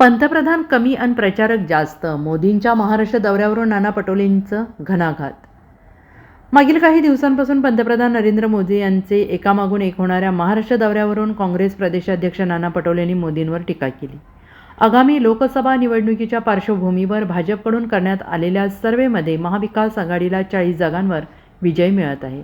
पंतप्रधान कमी आणि प्रचारक जास्त मोदींच्या महाराष्ट्र दौऱ्यावरून नाना पटोलेंचं घणाघात. मागील काही दिवसांपासून पंतप्रधान नरेंद्र मोदी यांचे एकामागून एक होणाऱ्या महाराष्ट्र दौऱ्यावरून काँग्रेस प्रदेशाध्यक्ष नाना पटोलेंनी मोदींवर टीका केली. आगामी लोकसभा निवडणुकीच्या पार्श्वभूमीवर भाजपकडून करण्यात आलेल्या सर्वेमध्ये महाविकास आघाडीला चाळीस जागांवर विजय मिळत आहे.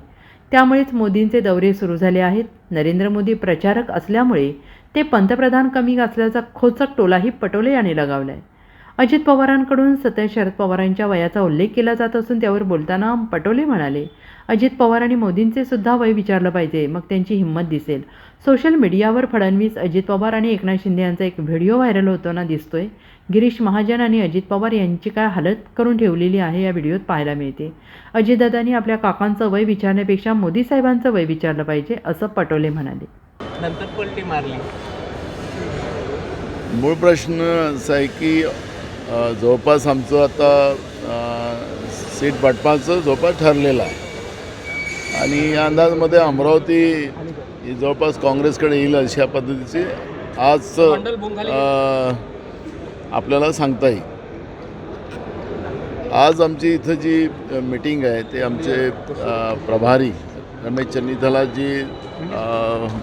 त्यामुळेच मोदींचे दौरे सुरू झाले आहेत. नरेंद्र मोदी प्रचारक असल्यामुळे ते पंतप्रधान कमी असल्याचा खोचक टोलाही पटोले यांनी लगावला आहे अजित पवारांकडून सतत शरद पवारांच्या वयाचा उल्लेख केला जात असून त्यावर बोलताना पटोले म्हणाले अजित पवार आणि मोदींचे सुद्धा वय विचारलं पाहिजे मग त्यांची हिंमत दिसेल. सोशल मीडियावर फडणवीस अजित पवार आणि एकनाथ शिंदे यांचा एक व्हिडिओ व्हायरल होताना दिसतोय. गिरीश महाजन आणि अजित पवार यांची काय हालत करून ठेवलेली आहे या व्हिडिओत पाहायला मिळते. अजितदादांनी आपल्या काकांचं वय विचारण्यापेक्षा मोदी साहेबांचं वय विचारलं पाहिजे असं पटोले म्हणाले. नंतर पलटी मारली. मूळ प्रश्न असा आहे की जवळपास आमचं आता सीट वाटपाचं जवळपास ठरलेलं आहे. आणि या अंदाजमध्ये अमरावती ही जवळपास काँग्रेसकडे येईल अशा पद्धतीची आज आपल्याला सांगता येईल. आज आमची इथं जी मीटिंग आहे ते आमचे प्रभारी रमेश चन्नीथला जी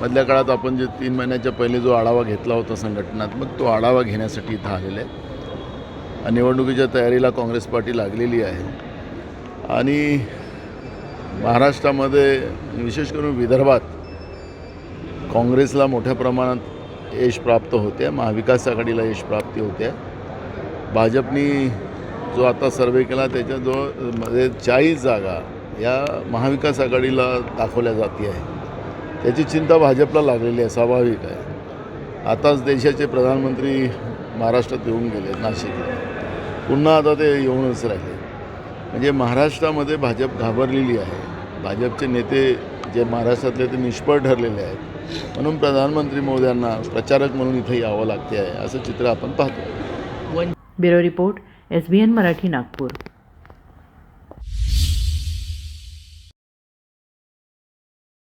मधल्या काळात आपण जे तीन महिन्याच्या पहिले जो आढावा घेतला होता संघटनात्मक तो आढावा घेण्यासाठी इथं आलेले आहे आणि निवडणुकीच्या तयारीला काँग्रेस पार्टी लागलेली आहे. आणि महाराष्ट्रामध्ये विशेष करून विदर्भात काँग्रेसला मोठ्या प्रमाणात यश प्राप्त होते महाविकास आघाडीला यश प्राप्ती होते. भाजपनी जो आता सर्वे केला त्याच्याजवळमध्ये चाळीस जागा या महाविकास आघाडीला दाखवल्या जाते आहे. त्याची चिंता भाजपला लागलेली आहे स्वाभाविक आहे. आताच देशाचे प्रधानमंत्री महाराष्ट्रात येऊन गेले नाशिकला. पुन्हा आता ते येऊनच राहिले. म्हणजे महाराष्ट्रामध्ये भाजप घाबरलेली आहे. भाजपचे नेते जे महाराष्ट्रातले ते निष्फळ ठरलेले आहेत. म्हणून प्रधानमंत्री मोद्यांना प्रचारक म्हणून इथे यावं लागते आहे असं चित्र आपण पाहतो. Bureau report S B N Marathi Nagpur.